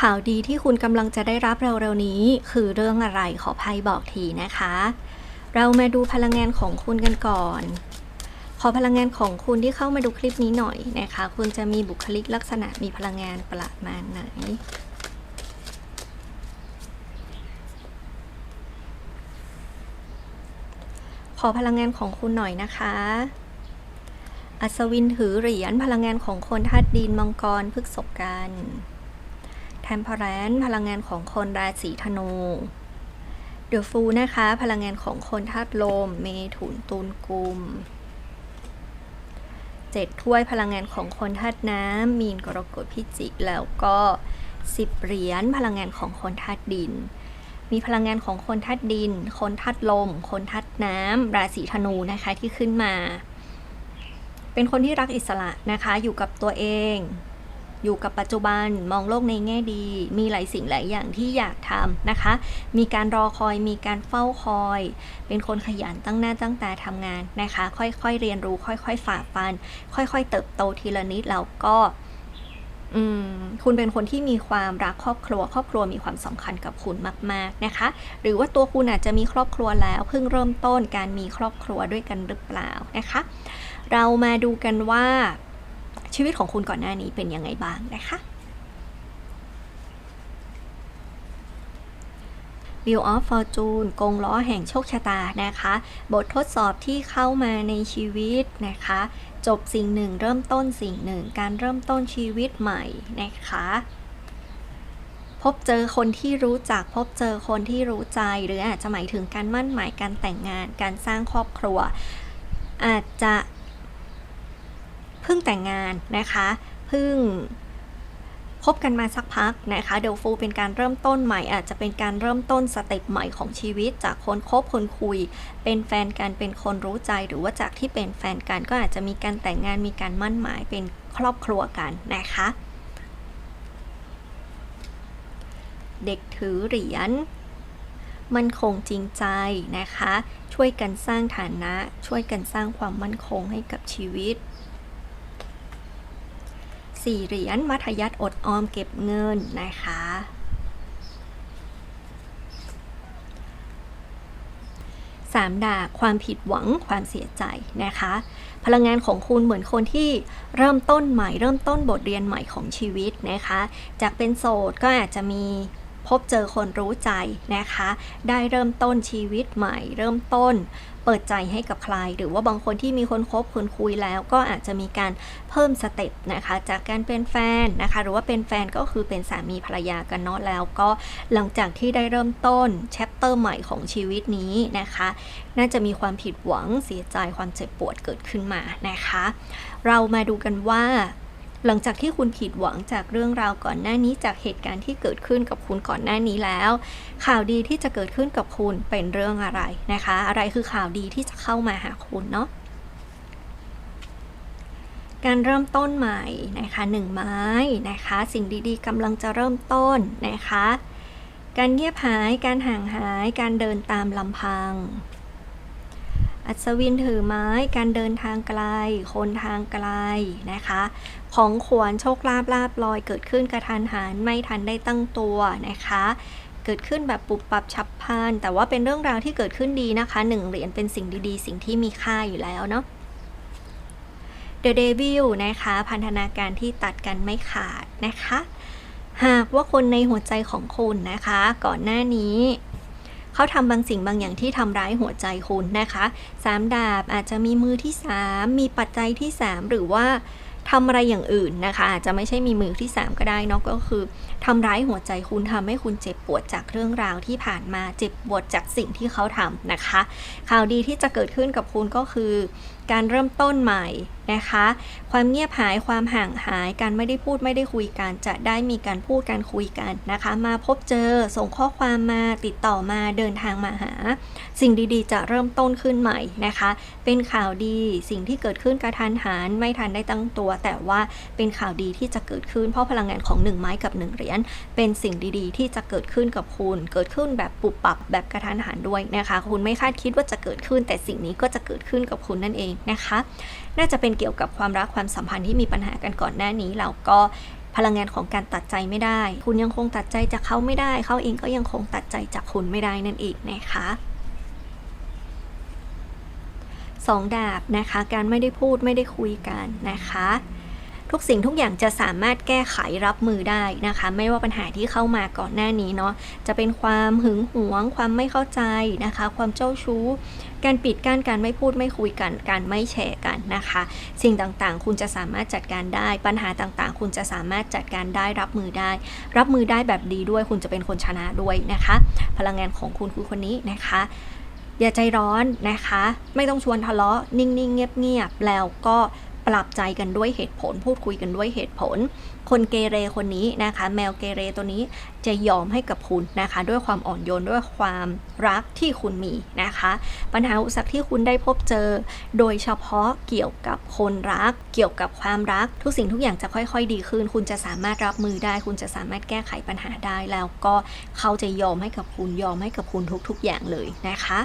ข่าวดีที่คุณกำลังจะได้รับเร็วๆนี้ คือเรื่องอะไรขอไพ่บอกทีนะคะ เรามาดูพลังงานของคุณกันก่อน ขอพลังงานของคุณที่เข้ามาดูคลิปนี้หน่อยนะคะ คุณจะมีบุคลิกลักษณะมีพลังงานประมาณไหนขอพลังงานของคุณหน่อยนะคะ อัศวินถือเหรียญพลังงานของคนธาตุดินมังกรพฤกษกัน ทมเพอแรนพลังงานของคนราศีธนูเดอะฟูนะคะ พลังงานของคนธาตุลม เมถุนตุลกุมเจ็ดถ้วยพลังงานของคนธาตุน้ำ มีนกรกฎพิจิกแล้วก็สิบเหรียญพลังงานของคนธาตุดิน มีพลังงานของคนธาตุดิน คนธาตุลม คนธาตุน้ำ ราศีธนูนะคะที่ขึ้นมา เป็นคนที่รักอิสระนะคะอยู่กับตัวเอง อยู่กับปัจจุบันมองโลกในแง่ดี มีหลายสิ่งหลายอย่างที่อยากทำนะคะ มีการรอคอยมีการเฝ้าคอย เป็นคนขยันตั้งหน้าตั้งตาทำงานนะคะ ค่อยๆเรียนรู้ ค่อยๆฝ่าฟัน ค่อยๆ เติบโตทีละนิดแล้วก็คุณเป็นคนที่มีความรักครอบครัว ครอบครัวมีความสำคัญกับคุณมาก ๆนะคะ หรือว่าตัวคุณอาจจะมีครอบครัวแล้ว เพิ่งเริ่มต้นการมีครอบครัวด้วยกันหรือเปล่านะคะ เรามาดูกันว่า ชีวิตของคุณก่อนหน้านี้เป็นยังไงบ้างนะคะ Wheel of Fortune กงล้อแห่งโชคชะตานะคะ บททดสอบที่เข้ามาในชีวิตนะคะ จบสิ่งหนึ่งเริ่มต้นสิ่งหนึ่ง การเริ่มต้นชีวิตใหม่นะคะพบเจอคนที่รู้จักพบเจอคนที่รู้ใจ หรืออาจจะหมายถึงการมั่นหมายการแต่งงาน การสร้างครอบครัว อาจจะ พิ่งแต่งงานนะคะเพิ่งคบกันมาสักพักนะคะเดลฟูเป็นการเริ่มต้นใหม่อาจจะเป็นการเริ่มต้นสเต็ปใหม่ของชีวิต จากคนคบคนคุย เป็นแฟนกันเป็นคนรู้ใจหรือว่าจากที่เป็นแฟนกันก็อาจจะมีการแต่งงานมีการมั่นหมายเป็นครอบครัวกันนะคะ เด็กถือเหรียญมั่นคงจริงใจนะคะ ช่วยกันสร้างฐานะ ช่วยกันสร้างความมั่นคงให้กับชีวิต สี่เหรียญมัธยัติอดออมเก็บเงินนะคะสามดาบความผิดหวังความเสียใจนะคะ พลังงานของคุณเหมือนคนที่เริ่มต้นใหม่เริ่มต้นบทเรียนใหม่ของชีวิตนะคะ จากเป็นโสดก็อาจจะมีพบเจอคนรู้ใจนะคะ ได้เริ่มต้นชีวิตใหม่ เริ่มต้น เปิดใจให้กับใคร หรือว่าบางคนที่มีคนคบคนคุยแล้ว ก็อาจจะมีการเพิ่มสเต็ปนะคะ จากการเป็นแฟนนะคะ หรือว่าเป็นแฟนก็คือเป็นสามีภรรยากันเนาะแล้วก็หลังจากที่ได้เริ่มต้นแชปเตอร์ใหม่ของชีวิตนี้นะคะ น่าจะมีความผิดหวังเสียใจความเจ็บปวดเกิดขึ้นมานะคะ เรามาดูกันว่า หลังจากที่คุณผิดหวังจากเรื่องราวก่อนหน้านี้จากเหตุการณ์ที่เกิดขึ้นกับคุณก่อนหน้านี้แล้ว ข่าวดีที่จะเกิดขึ้นกับคุณเป็นเรื่องอะไรนะคะ อะไรคือข่าวดีที่จะเข้ามาหาคุณเนาะการเริ่มต้นใหม่นะคะหนึ่งไม้นะคะ สิ่งดีๆกำลังจะเริ่มต้นนะคะ การเงียบหาย การห่างหาย การเดินตามลำพัง อัศวินถือไม้ การเดินทางไกล คนทางไกลนะคะ ของขวัญโชคลาภลาบลอยเกิดขึ้นกระทันหันไม่ทันได้ตั้งตัวนะคะ เกิดขึ้นแบบปุบปับฉับพลันแต่ว่าเป็นเรื่องราวที่เกิดขึ้นดีนะคะหนึ่งเหรียญเป็นสิ่งดีๆ สิ่งที่มีค่าอยู่แล้วเนาะ The Devil นะคะ พันธนาการที่ตัดกันไม่ขาดนะคะ หากว่าคนในหัวใจของคุณนะคะ ก่อนหน้านี้ เขาทำบางสิ่งบางอย่างที่ทำร้ายหัวใจคุณนะคะสามดาบอาจจะมีมือที่ 3 มีปัจจัยที่ 3 หรือว่าทำอะไรอย่างอื่นนะคะ อาจจะไม่ใช่มีมือที่ 3 ก็ได้นอะก็คือทำร้ายหัวใจคุณทำให้คุณเจ็บปวดจากเรื่องราวที่ผ่านมาเจ็บปวดจากสิ่งที่เขาทำนะคะ ข่าวดีที่จะเกิดขึ้นกับคุณก็คือ การเริ่มต้นใหม่ นะคะ ความเงียบหายความห่างหายการไม่ได้พูดไม่ได้คุยกันจะได้มีการพูดการคุยกันนะคะ มาพบเจอส่งข้อความมาติดต่อมาเดินทางมาหา สิ่งดีๆ จะเริ่มต้นขึ้นใหม่นะคะ เป็นข่าวดีสิ่งที่เกิดขึ้นกระทันหันไม่ทันได้ตั้งตัว แต่ว่าเป็นข่าวดีที่จะเกิดขึ้นเพราะพลังงานของหนึ่งไม้กับหนึ่งเหรียญเป็นสิ่งดีๆ ที่จะเกิดขึ้นกับคุณ เกิดขึ้นแบบปุบปับแบบกระทันหันด้วยนะคะ คุณไม่คาดคิดว่าจะเกิดขึ้น แต่สิ่งนี้ก็จะเกิดขึ้นกับคุณนั่นเองนะคะ น่าจะเป็นเกี่ยวกับความรักความสัมพันธ์ที่มีปัญหากันก่อนหน้านี้ เราก็พลังงานของการตัดใจไม่ได้ คุณยังคงตัดใจจากเขาไม่ได้ เขาเองก็ยังคงตัดใจจากคุณไม่ได้นั่นเองนะคะสองดาบนะคะ การไม่ได้พูดไม่ได้คุยกันนะคะ ทุกสิ่งทุกอย่างจะสามารถแก้ไขรับมือได้นะคะ ไม่ว่าปัญหาที่เข้ามาก่อนหน้านี้เนาะจะเป็นความหึงหวง ความไม่เข้าใจนะคะ ความเจ้าชู้ การปิดกั้นการไม่พูดไม่คุยกัน การไม่แชร์กันนะคะ สิ่งต่างๆ คุณจะสามารถจัดการได้ ปัญหาต่างๆ คุณจะสามารถจัดการได้รับมือได้ รับมือได้แบบดีด้วย คุณจะเป็นคนชนะด้วยนะคะ พลังงานของคุณคือคนนี้นะคะอย่าใจร้อนนะคะ ไม่ต้องชวนทะเลาะนิ่งๆ เงียบๆ แล้วก็ ปรับใจกันด้วยเหตุผล พูดคุยกันด้วยเหตุผล คนเกเรคนนี้นะคะ แมวเกเรตัวนี้จะยอมให้กับคุณนะคะ ด้วยความอ่อนโยนด้วยความรักที่คุณมีนะคะ ปัญหาอุปสรรคที่คุณได้พบเจอ โดยเฉพาะเกี่ยวกับคนรัก เกี่ยวกับความรัก ทุกสิ่งทุกอย่างจะค่อย ๆ ดีขึ้น คุณจะสามารถรับมือได้ คุณจะสามารถแก้ไขปัญหาได้แล้วก็เขาจะยอมให้กับคุณยอมให้กับคุณทุก ๆ อย่างเลยนะคะ